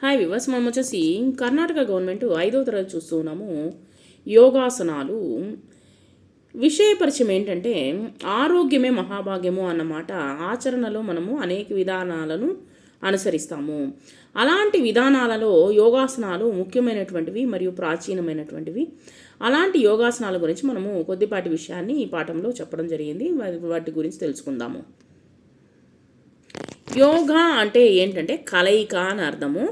Hi viewers మనం వచ్చేసి Karnataka government ఐదవ తరగతి చూస్తూ ఉన్నాము యోగాసనాలు. విషయ పరిచయం ఏంటంటే ఆరోగ్యమే మహాభాగ్యము అన్నమాట ఆచరణలో మనము అనేక విధానాలను అనుసరిస్తాము. అలాంటి విధానాలలో యోగాసనాలు ముఖ్యమైనటువంటివి మరియు ప్రాచీనమైనటువంటివి. అలాంటి యోగాసనాల గురించి మనము కొద్దిపాటి విషయాన్ని ఈ పాఠంలో చెప్పడం జరిగింది. వాటి గురించి తెలుసుకుందాము. యోగా అంటే ఏంటంటే కలయిక అని అర్థము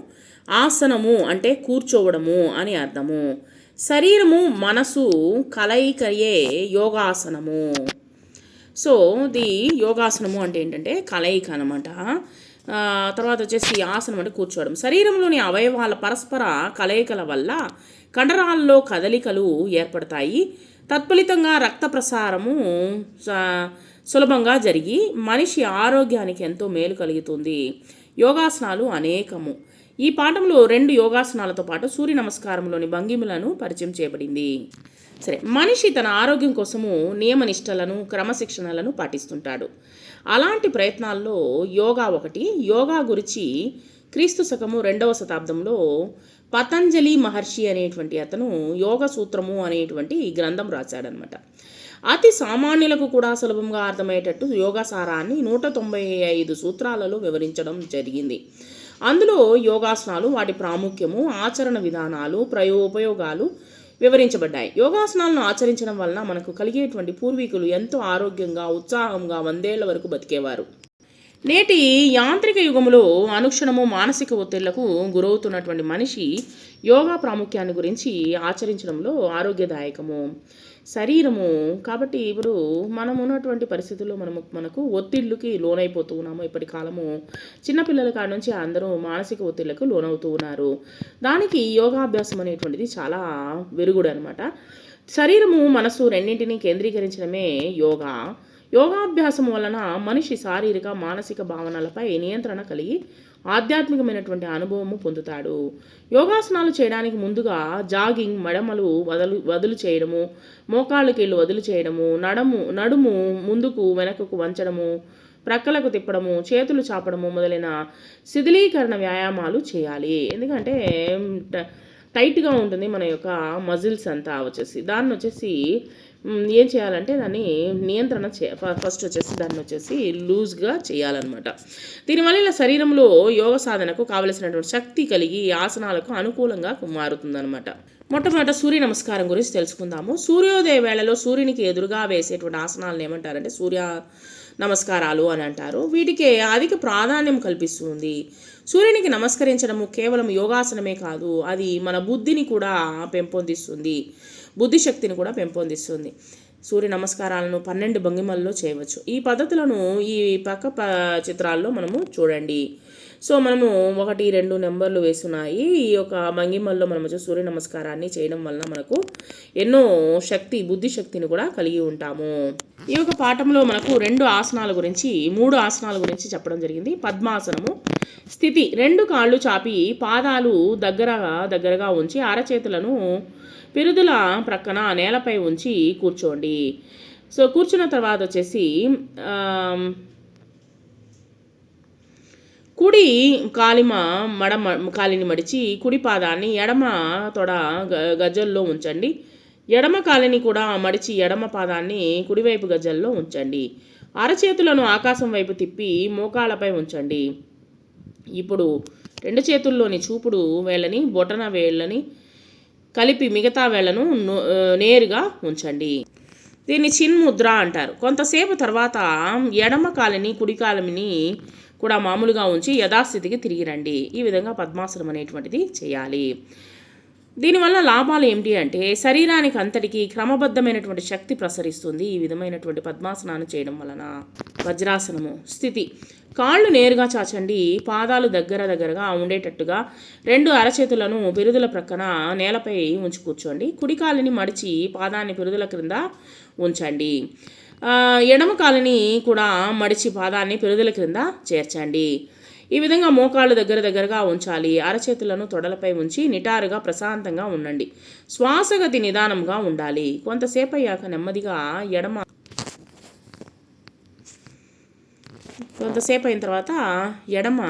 ఆసనము అంటే కూర్చోవడము అని అర్థము. శరీరము మనసు కలయికయే యోగాసనము. సో ది యోగాసనము అంటే ఏంటంటే కలయిక అనమాట తర్వాత వచ్చేసి ఆసనం అంటే కూర్చోవడం. శరీరంలోని అవయవాల పరస్పర కలయికల వల్ల కండరాల్లో కదలికలు ఏర్పడతాయి. తత్ఫలితంగా రక్త ప్రసారము స- సులభంగా జరిగి మనిషి ఆరోగ్యానికి ఎంతో మేలు కలుగుతుంది. యోగాసనాలు అనేకము. ఈ పాఠంలో రెండు యోగాసనాలతో పాటు సూర్య నమస్కారంలోని భంగిములను పరిచయం చేయబడింది. సరే మనిషి తన ఆరోగ్యం కోసము నియమనిష్టలను క్రమశిక్షణలను పాటిస్తుంటాడు. అలాంటి ప్రయత్నాల్లో యోగా ఒకటి యోగా గురించి క్రీస్తు శకము రెండవ శతాబ్దంలో పతంజలి మహర్షి అనేటువంటి అతను యోగ సూత్రము అనేటువంటి గ్రంథం రాశాడనమాట అతి సామాన్యులకు కూడా సులభంగా అర్థమయ్యేటట్టు యోగాసారాన్ని నూట తొంభై ఐదు సూత్రాలలో వివరించడం జరిగింది. అందులో యోగాసనాలు వాటి ప్రాముఖ్యము ఆచరణ విధానాలు ప్రయో ఉపయోగాలు వివరించబడ్డాయి. యోగాసనాలను ఆచరించడం వలన మనకు కలిగేటువంటి పూర్వీకులు ఎంతో ఆరోగ్యంగా ఉత్సాహంగా వందేళ్ళ వరకు బతికేవారు. నేటి యాంత్రిక యుగంలో అనుక్షణము మానసిక ఒత్తిళ్ళకు గురవుతున్నటువంటి మనిషి యోగా ప్రాముఖ్యాన్ని గురించి ఆచరించడంలో ఆరోగ్యదాయకము. శరీరము కాబట్టి ఇప్పుడు మనం ఉన్నటువంటి పరిస్థితుల్లో మనము మనకు ఒత్తిళ్ళకి లోనైపోతూ ఉన్నాము. ఇప్పటి కాలము చిన్నపిల్లల కాడ నుంచి అందరూ మానసిక ఒత్తిళ్ళకు లోనవుతూ ఉన్నారు. దానికి యోగాభ్యాసం అనేటువంటిది చాలా వెరుగుడు అనమాట శరీరము మనసు రెండింటినీ కేంద్రీకరించడమే యోగా. యోగాభ్యాసం వలన మనిషి శారీరక మానసిక భావనలపై నియంత్రణ కలిగి ఆధ్యాత్మికమైనటువంటి అనుభవము పొందుతాడు. యోగాసనాలు చేయడానికి ముందుగా జాగింగ్ మడమలు వదలు వదులు చేయడము మోకాళ్ళకి కీళ్ళు వదులు చేయడము నడము నడుము ముందుకు వెనకకు వంచడము ప్రక్కలకు తిప్పడము చేతులు చాపడము మొదలైన శిథిలీకరణ వ్యాయామాలు చేయాలి. ఎందుకంటే టైట్గా ఉంటుంది మన యొక్క మజిల్స్ అంతా వచ్చేసి. దాన్ని వచ్చేసి ఏం చేయాలంటే దాన్ని నియంత్రణ చే ఫ- ఫస్ట్ వచ్చేసి దాన్ని వచ్చేసి లూజ్గా చేయాలన్నమాట. దీనివల్ల ఇలా శరీరంలో యోగ సాధనకు కావలసినటువంటి శక్తి కలిగి ఆసనాలకు అనుకూలంగా మారుతుందన్నమాట. మొట్టమొదట సూర్య నమస్కారం గురించి తెలుసుకుందాము. సూర్యోదయ వేళలో సూర్యునికి ఎదురుగా వేసేటువంటి ఆసనాలను ఏమంటారంటే సూర్య నమస్కారాలు అని అంటారు. వీటికి అధిక ప్రాధాన్యం కల్పిస్తుంది. సూర్యునికి నమస్కరించడము కేవలం యోగాసనమే కాదు అది మన బుద్ధిని కూడా పెంపొందిస్తుంది. బుద్ధిశక్తిని కూడా పెంపొందిస్తుంది. సూర్య నమస్కారాలను పన్నెండు భంగిమల్లో చేయవచ్చు. ఈ పద్ధతులను ఈ పక్క ప చిత్రాల్లో మనము చూడండి. సో మనము ఒకటి రెండు నెంబర్లు వేస్తున్నాయి ఈ యొక్క భంగిమల్లో మనం వచ్చి సూర్య నమస్కారాన్ని చేయడం వలన మనకు ఎన్నో శక్తి బుద్ధి శక్తిని కూడా కలిగి ఉంటాము. ఈ యొక్క పాఠంలో మనకు రెండు ఆసనాల గురించి మూడు ఆసనాల గురించి చెప్పడం జరిగింది. పద్మాసనము స్థితి రెండు కాళ్ళు చాపి పాదాలు దగ్గరగా దగ్గరగా ఉంచి అరచేతులను పిరుదుల ప్రక్కన నేలపై ఉంచి కూర్చోండి. సో కూర్చున్న తర్వాత వచ్చేసి కుడి కాలిమ మడమ కాలిని మడిచి కుడి పాదాన్ని ఎడమ తొడ గ- ఉంచండి. ఎడమ కాలిని కూడా మడిచి ఎడమ పాదాన్ని కుడివైపు గజల్లో ఉంచండి. అరచేతులను ఆకాశం వైపు తిప్పి మోకాళ్ళపై ఉంచండి. ఇప్పుడు రెండు చేతుల్లోని చూపుడు వేళ్ళని బొటన వేళ్ళని కలిపి మిగతా వేళ్ళను నేరుగా ఉంచండి. దీన్ని చిన్ముద్ర అంటారు. కొంతసేపు తర్వాత ఎడమ కాలిని కుడి కాలిని కూడా మామూలుగా ఉంచి యథాస్థితికి తిరిగి రండి. ఈ విధంగా పద్మాసనం అనేటువంటిది చేయాలి. దీనివల్ల లాభాలు ఏమిటి అంటే శరీరానికి అంతటికి క్రమబద్ధమైనటువంటి శక్తి ప్రసరిస్తుంది. ఈ విధమైనటువంటి పద్మాసనాన్ని చేయడం వలన వజ్రాసనము స్థితి. కాళ్ళు నేరుగా చాచండి. పాదాలు దగ్గర దగ్గరగా ఉండేటట్టుగా రెండు అరచేతులను బిరుదుల ప్రక్కన నేలపై ఉంచి కూర్చోండి. కుడికాలిని మడిచి పాదాన్ని బిరుదుల క్రింద ఉంచండి. ఎడమ కాలుని కూడా మడిచి పాదాన్ని పెరుదల క్రింద చేర్చండి. ఈ విధంగా మోకాళ్ళు దగ్గర దగ్గరగా ఉంచాలి. అరచేతులను తొడలపై ఉంచి నిటారుగా ప్రశాంతంగా ఉండండి. శ్వాసగతి నిదానంగా ఉండాలి. కొంతసేపు అయ్యాక నెమ్మదిగా ఎడమ కొంతసేపు అయిన తర్వాత ఎడమ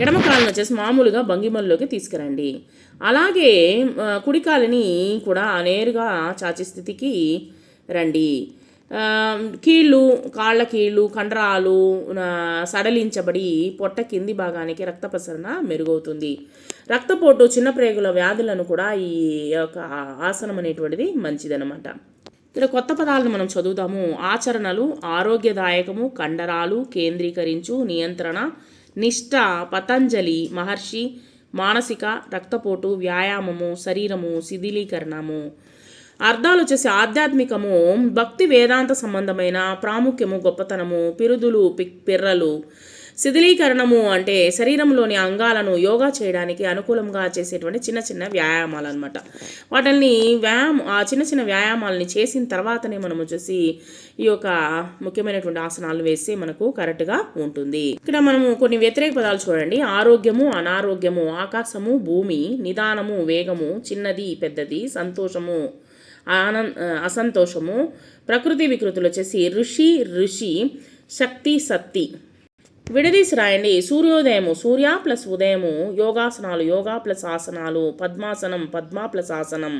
ఎడమ కాలుని వచ్చేసి మామూలుగా భంగిమల్లోకి తీసుకురండి. అలాగే కుడికాలని కూడా నేరుగా చాచి స్థితికి రండి. కీళ్ళు కాళ్ళ కీళ్ళు కండరాలు సడలించబడి పొట్ట కింది భాగానికి రక్త ప్రసరణ మెరుగవుతుంది. రక్తపోటు చిన్న ప్రేగుల వ్యాధులను కూడా ఈ యొక్క ఆసనం అనేటువంటిది మంచిదనమాట ఇక్కడ కొత్త పదాలను మనం చదువుదాము. ఆచరణలు ఆరోగ్యదాయకము కండరాలు కేంద్రీకరించు నియంత్రణ నిష్ఠ పతంజలి మహర్షి మానసిక రక్తపోటు వ్యాయామము శరీరము శిథిలీకరణము. అర్థాలు వచ్చేసి ఆధ్యాత్మికము భక్తి వేదాంత సంబంధమైన ప్రాముఖ్యము గొప్పతనము పిరుదులు పిక్ పిర్రలు శిథిలీకరణము అంటే శరీరంలోని అంగాలను యోగా చేయడానికి అనుకూలంగా చేసేటువంటి చిన్న చిన్న వ్యాయామాలు అనమాట వాటిని వ్యాయామం ఆ చిన్న చిన్న వ్యాయామాలని చేసిన తర్వాతనే మనం వచ్చేసి ఈ యొక్క ముఖ్యమైనటువంటి ఆసనాలు వేస్తే మనకు కరెక్ట్గా ఉంటుంది. ఇక్కడ మనము కొన్ని వ్యతిరేక పదాలు చూడండి. ఆరోగ్యము అనారోగ్యము ఆకాశము భూమి నిదానము వేగము చిన్నది పెద్దది సంతోషము ఆనం అసంతోషము ప్రకృతి వికృతులు వచ్చేసి ఋషి ఋషి శక్తి సత్తి. విడదీసి రాయండి. సూర్యోదయము సూర్య ప్లస్ ఉదయము యోగాసనాలు యోగా ప్లస్ ఆసనాలు పద్మాసనం పద్మా ప్లస్ ఆసనం.